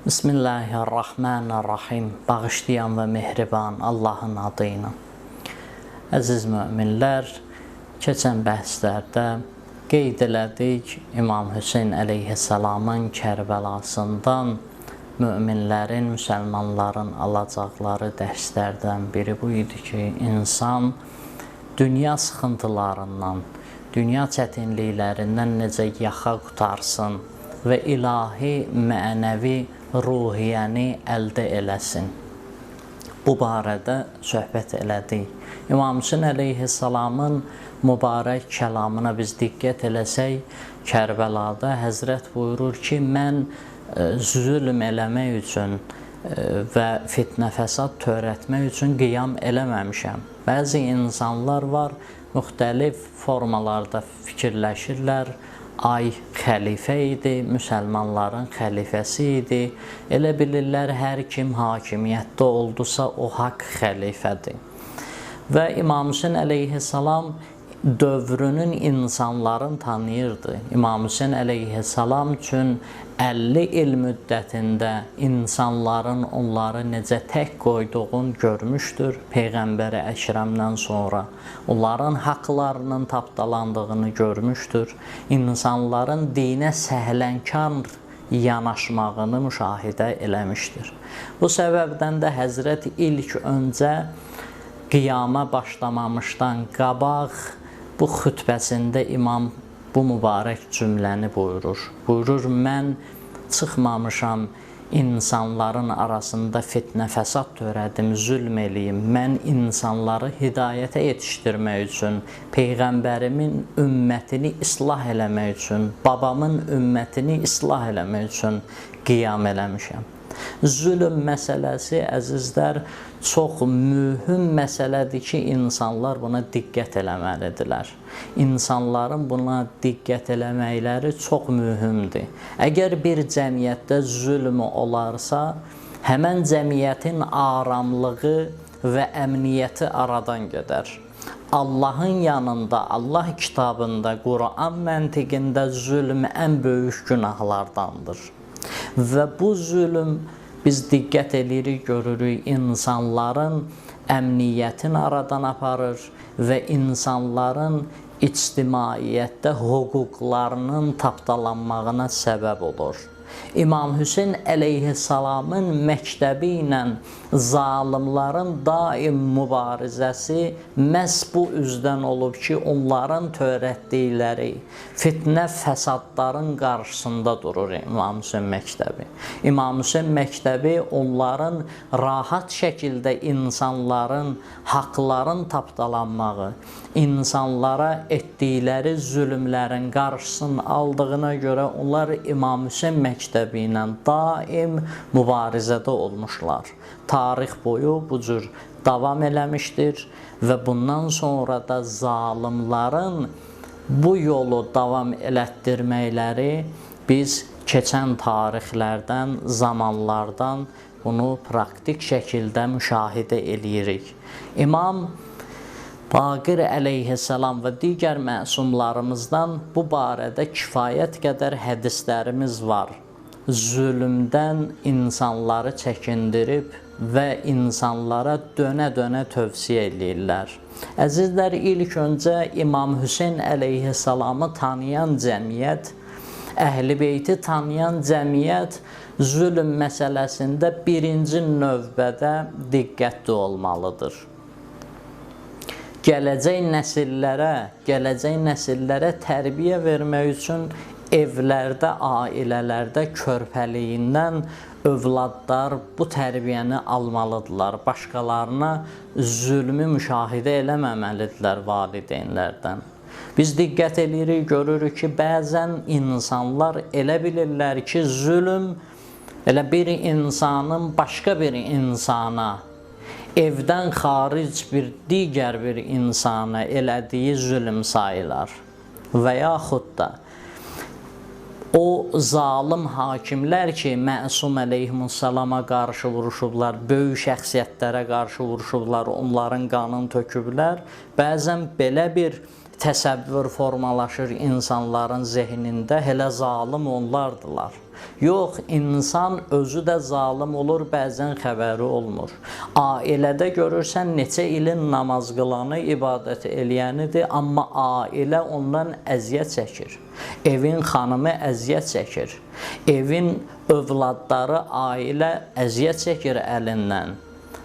Bismillahirrahmanirrahim. Bağışlayan və mehriban Allahın adıyla. Əziz möminlər, keçən bəhslərdə qeyd elədik İmam Hüseyn əleyhissalamın Kərbəlasından möminlərin, müsəlmanların alacaqları dərslərdən biri bu idi ki, insan dünya sıxıntılarından, dünya çətinliklərindən necə yaxa qutarsın və ilahi, mənəvi ruhiyyəni əldə eləsin. Bu barədə söhbət elədik. İmam Hüseyn əleyhissalamın mübarək kəlamına biz diqqət eləsək, Kərbəlada Həzrət buyurur ki, mən zülm eləmək üçün və fitnə fəsad törətmək üçün qiyam eləməmişəm. Bəzi insanlar var, müxtəlif formalarda fikirləşirlər, ay xəlifə idi, müsəlmanların xəlifəsi idi. Elə bilirlər hər kim hakimiyyətdə oldusa o haqq xəlifədir. Və İmam Hüseyn əleyhissalam dövrünün insanların tanıyırdı. İmam Hüseyn əleyhissalam üçün 50 il müddətində insanların onları necə tək qoyduğunu görmüşdür Peyğəmbəri Əkrəmdən sonra. Onların haqlarının tapdalandığını görmüşdür. İnsanların dinə səhlənkar yanaşmağını müşahidə eləmişdir. Bu səbəbdən də Həzrət ilk öncə qiyama başlamamışdan qabaq bu xütbəsində imam bu mübarək cümləni buyurur. Buyurur, mən çıxmamışam insanların arasında fitnə fəsad törədim, zülm eləyim. Mən insanları hidayətə yetişdirmək üçün, peyğəmbərimin ümmətini islah eləmək üçün, babamın ümmətini islah eləmək üçün qiyam eləmişəm. Zülm məsələsi əzizlər çox mühüm məsələdir ki, insanlar buna diqqət eləməlidirlər. İnsanların buna diqqət eləməkləri çox mühümdür. Əgər bir cəmiyyətdə zülm olarsa, həmən cəmiyyətin aramlığı və əmniyyəti aradan gedər. Allahın yanında, Allah kitabında, Quran məntiqində zülm ən böyük günahlardandır. Və bu zülm biz diqqət eləyirik, görürük insanların əmniyyətini aradan aparır və insanların ictimaiyyətdə hüquqlarının tapdalanmağına səbəb olur. İmam Hüseyn əleyhissalamın məktəbi ilə zalimların daim mübarizəsi məhz bu üzdən olub ki, onların törətdikləri fitnə fəsadların qarşısında durur İmam Hüseyn məktəbi. İmam Hüseyn məktəbi onların rahat şəkildə insanların haqların tapdalanmağı, insanlara etdikləri zülmlərin qarşısını aldığına görə onlar İmam Hüseyn məktəbi ilə daim mübarizədə olmuşlar. Tarix boyu bu cür davam eləmişdir və bundan sonra da zalimların bu yolu davam elətdirməkləri biz keçən tarixlərdən, zamanlardan bunu praktik şəkildə müşahidə eləyirik. İmam Baqir əleyhissalam və digər məsumlarımızdan bu barədə kifayət qədər hədislərimiz var. Zülmdən insanları çəkindirib və insanlara dönə-dönə tövsiyə eləyirlər. Əzizlər, ilk öncə İmam Hüseyn əleyhissalamı tanıyan cəmiyyət, Əhl-i Beyti tanıyan cəmiyyət zülm məsələsində birinci növbədə diqqətli olmalıdır gələcək nəsillərə, gələcək nəsillərə tərbiyə vermək üçün evlərdə, ailələrdə körpəliyindən övladlar bu tərbiyəni almalıdırlar. Başqalarına zülmü müşahidə eləməməlidirlər valideynlərdən. Biz diqqət eləyirik, görürük ki, bəzən insanlar elə bilirlər ki, zülm elə bir insanın başqa bir insana evdən xaric bir digər bir insana elədiyi zülm sayılar və yaxud da o zalim hakimlər ki, Məsum əleyhissalama qarşı vuruşublar, böyük şəxsiyyətlərə qarşı vuruşublar, onların qanını töküblər. Bəzən belə bir təsəvvür formalaşır insanların zehnində, hələ zalim onlardılar. Yox, insan özü də zalim olur, bəzən xəbəri olmur. Ailədə görürsən neçə ilin namaz qılanı, ibadət eləyənidir, amma ailə ondan əziyyət çəkir. Evin xanımı əziyyət çəkir. Evin övladları, ailə əziyyət çəkir əlindən.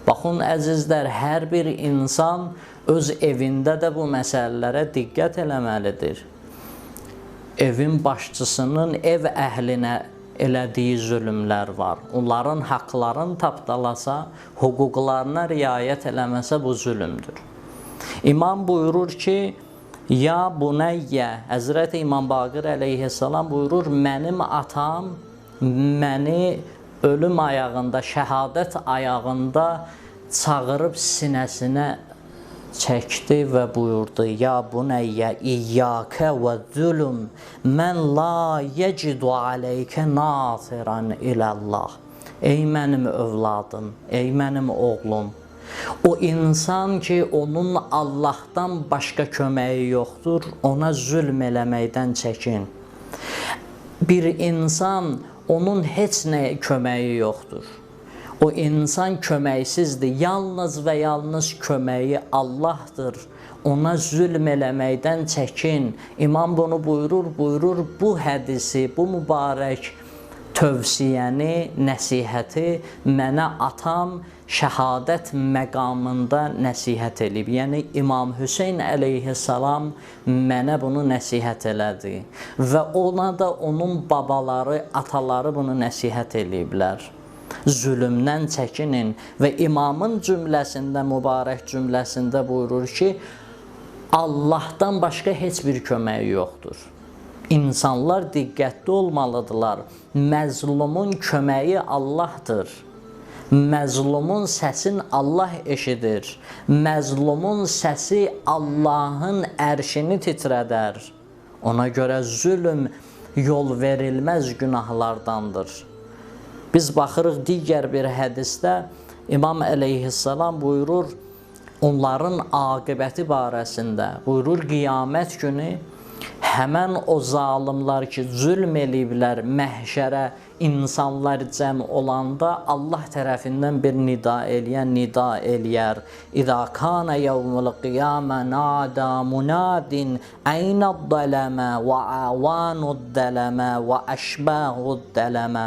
Baxın əzizlər, hər bir insan öz evində də bu məsələlərə diqqət eləməlidir. Evin başçısının ev əhlinə elədiyi zülmlər var. Onların haqqlarını tapdalasa, hüquqlarına riayət eləməsə bu zülmdür. İmam buyurur ki, Ya bunayyə, Həzrət İmam Baqir əleyhissalam buyurur, mənim atam məni ölüm ayağında, şəhadət ayağında çağırıb sinəsinə çəkdi və buyurdu: "Ya bunayya iyyaka və zulm mən la yecidu alayka nasiran ilallah." Ey mənim övladım, ey mənim oğlum, o insan ki, onun Allahdan başqa köməyi yoxdur, ona zülm eləməkdən çəkin. Bir insan onun heç nəyə köməyi yoxdur. O insan köməksizdir. Yalnız və yalnız köməyi Allahdır. Ona zülm eləməkdən çəkin. İmam bunu buyurur, buyurur bu hədisi, bu mübarək tövsiyəni, nəsihəti mənə atam şəhadət məqamında nəsihət eləyib. Yəni İmam Hüseyn əleyhissalam mənə bunu nəsihət elədi və ona da onun babaları, ataları bunu nəsihət eləyiblər. Zülmdən çəkinin və imamın cümləsində, mübarək cümləsində buyurur ki, Allahdan başqa heç bir köməyi yoxdur. İnsanlar diqqətli olmalıdırlar. Məzlumun köməyi Allahdır. Məzlumun səsin Allah eşidir. Məzlumun səsi Allahın ərşini titrədər. Ona görə zülm yol verilməz günahlardandır. Biz baxırıq digər bir hədisdə İmam əleyhissalam buyurur onların aqibəti barəsində. Buyurur qiyamət günü həmən o zalimlar ki, zülm eləyiblər məhşərə insanlar cəm olanda Allah tərəfindən bir nida eləyən nida eləyər. İza kana yevmul qiyamə nada munadin aynad-dalamə və avanud-dalamə və əşbahud-dalamə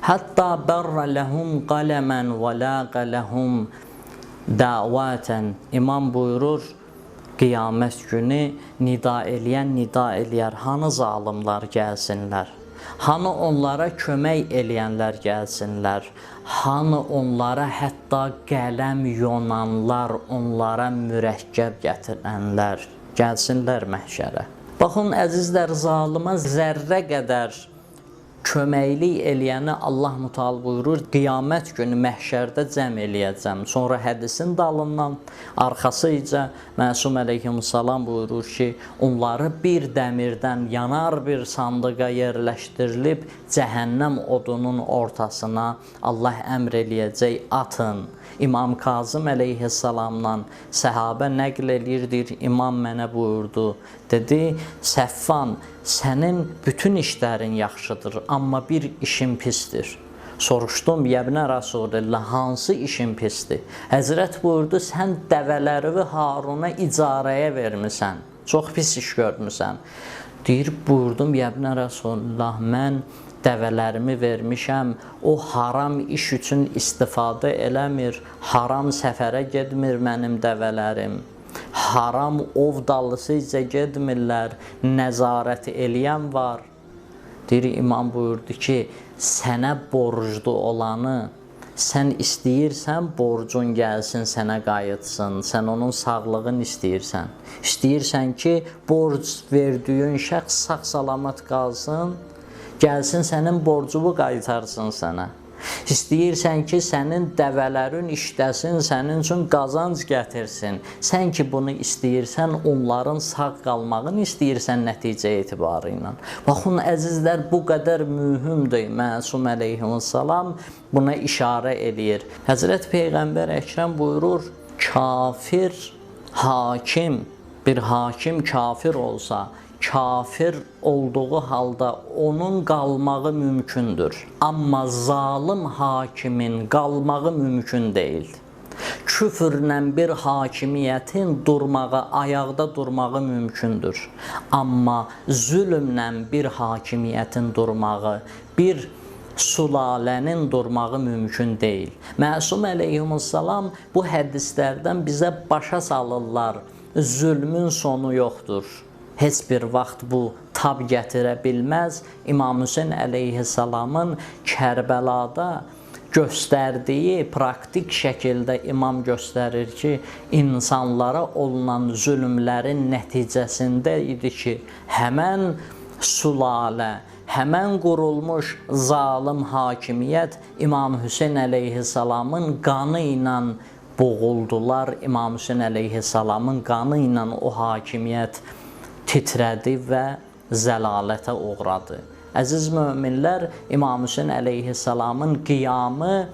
Hatta barra lehum qalaman və laqa lehum davatan. İmam buyurur, qiyamət günü nida eləyən nida eləyər. Hanı zalimlar gəlsinlər? Hanı onlara kömək eləyənlər gəlsinlər? Hanı onlara hətta qələm yonanlar, onlara mürəkkəb gətirənlər gəlsinlər məhşərə? Baxın əzizlər, zalıma zərrə qədər köməklik eləyəni Allah Müteal buyurur, qiyamət günü məhşərdə cəm eləyəcəm. Sonra hədisin dalından arxasıca Məsum əleyhissalam buyurur ki, onları bir dəmirdən yanar bir sandığa yerləşdirilib cəhənnəm odunun ortasına Allah əmr eləyəcək atın. İmam Kazım əleyhissalamdan səhabə nəql eləyirdir. İmam mənə buyurdu. Dedi: "Səffan, sənin bütün işlərin yaxşıdır, amma bir işin pisdir." Soruşdum, Yəbnə Rasulullah, hansı işin pisdir? Həzrət buyurdu, sən dəvələri Haruna icarəyə vermisən. Çox pis iş görmüsən. Deyir, buyurdum, Yəbnə Rasulullah, mən dəvələrimi vermişəm, o haram iş üçün istifadə eləmir, haram səfərə getmir mənim dəvələrim. Haram ov dalısı isə getmirlər, nəzarət eləyən var. Deyir imam buyurdu ki, sənə borclu olanı sən istəyirsən borcun gəlsin sənə qayıtsın. Sən onun sağlığını istəyirsən. İstəyirsən ki, borc verdiyin şəxs sağ-salamat qalsın Gəlsin sənin borcunu qaytarsın sənə. İstəyirsən ki, sənin dəvələrin işləsin, sənin üçün qazanc gətirsin. Sən ki bunu istəyirsən, onların sağ qalmağını istəyirsən nəticə etibarı ilə. Baxın əzizlər, bu qədər mühümdür. Məsum əleyhissalam buna işarə eləyir. Həzrət Peyğəmbər Əkrəm buyurur: "Kafir hakim bir hakim kafir olsa, kafir olduğu halda onun qalmağı mümkündür. Amma zalim hakimin qalmağı mümkün deyil. Küfrlə bir hakimiyyətin durmağı, ayaqda durmağı mümkündür. Amma zülmlə bir hakimiyyətin durmağı, bir sulalənin durmağı mümkün deyil. Məsum əleyhissalam bu hədislərdən bizə başa salırlar. Zülmün sonu yoxdur. Heç bir vaxt bu tab gətirə bilməz. İmam Hüseyn əleyhissalamın Kərbəlada göstərdiyi praktik şəkildə imam göstərir ki, insanlara olunan zülmlərin nəticəsində idi ki, həmən sulalə, həmən qurulmuş zalim hakimiyyət İmam Hüseyn əleyhissalamın qanı ilə boğuldular. İmam Hüseyn əleyhissalamın qanı ilə o hakimiyyət titrədi və zəlalətə uğradı. Əziz möminlər, İmam Hüseyn əleyhissalamın qiyamı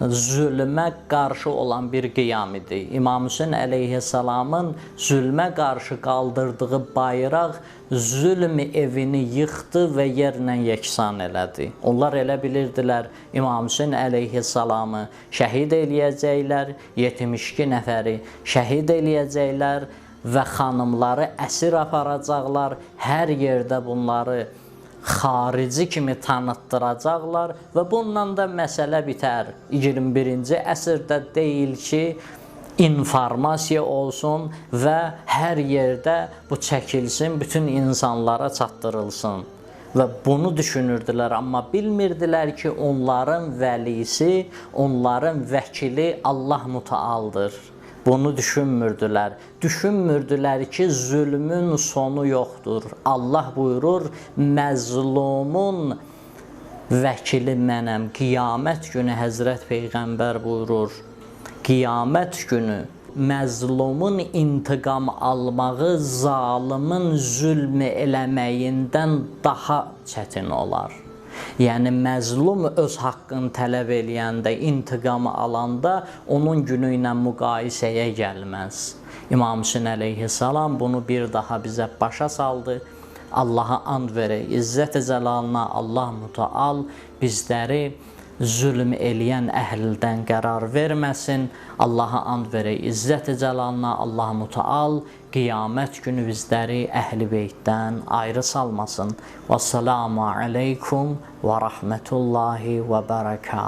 zülmə qarşı olan bir qiyam idi. İmam Hüseyn əleyhissalamın zülmə qarşı qaldırdığı bayraq zülm evini yıxdı və yerlə yeksan elədi. Onlar elə bilirdilər İmam Hüseyn əleyhissalamı şəhid eləyəcəklər, 72 nəfəri şəhid eləyəcəklər və xanımları əsir aparacaqlar. Hər yerdə bunları xarici kimi tanıtdıracaqlar və bununla da məsələ bitər. 21-ci əsrdə deyil ki, informasiya olsun və hər yerdə bu çəkilsin, bütün insanlara çatdırılsın. Və bunu düşünürdülər, amma bilmirdilər ki, onların vəlisi, onların vəkili Allah Mütaaldır. Bunu düşünmürdülər. Düşünmürdülər ki, zülmün sonu yoxdur. Allah buyurur, məzlumun vəkili mənəm. Qiyamət günü Həzrət Peyğəmbər buyurur. Qiyamət günü məzlumun intiqam almağı zalimin zülm eləməyindən daha çətin olar. Yəni məzlum öz haqqını tələb eləyəndə, intiqamı alanda onun günü ilə müqayisəyə gəlməz. İmam Hüseyn əleyhissalam bunu bir daha bizə başa saldı. Allaha and verək, izzət-i cəlalına Allah mütəal bizləri zülm eləyən əhldən qərar verməsin. Allaha and verək, izzət-i cəlalına Allah mütəal qiyamət günü bizləri əhl-i beytdən ayrı salmasın. Və salamu aleykum və rahmetullahi və bərəkatuhu.